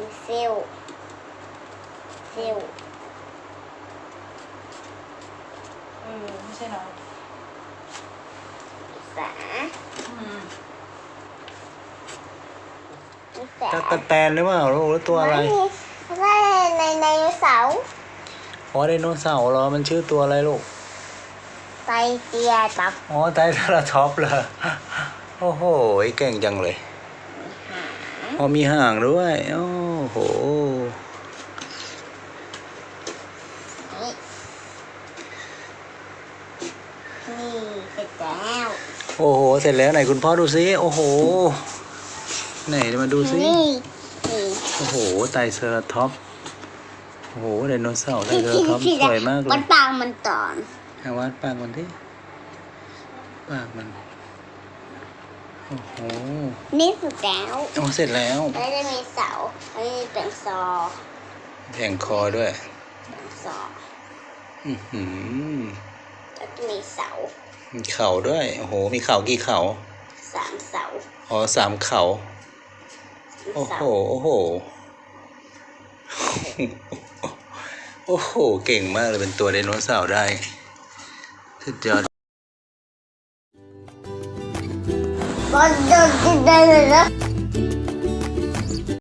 ดิเซล เซล เออไม่ใช่น้สาตะกะแตนหรือเปล่าลูกหรือตัวอะไรไม่ในในในเสาร์อ๋อไดโนเสาเหรอมันชื่อตัวอะไรลูกไตเตีท็อปอ๋อไตเทอรท็อปเหรอโอ้โหเก่งจังเลย พอมีห่างด้วย โอ้โห นี่เสร็จแล้ว โอ้โห เสร็จแล้วไหนคุณพ่อดูซิ โอ้โห ไหนมาดูซิ นี่นี่โอ้โห ไตรเซอราท็อปส์โอ้โห ไดโนเสาร์ไตรเซอราท็อปส์สวยมากเลมัยนปางมันตอนเอาวาดปากมันที่ปากมัน โอ้โหนี่เสร็จแล้วโอ้เสร็จแล้วแล้วจะมีเสาแล้วจะเป็นซอแผงคอด้วยเป็นซออือหือแล้วจะมีเสา มีเข่าด้วยโอ้โห มีเข่ากี่เข่าสามเสาอ๋อสามเข่าโอ้เสาโหโอ้โหโอ้โห เก่งมากเลยเป็นตัวไดโนเสาร์ได้สุดยอด บอลโด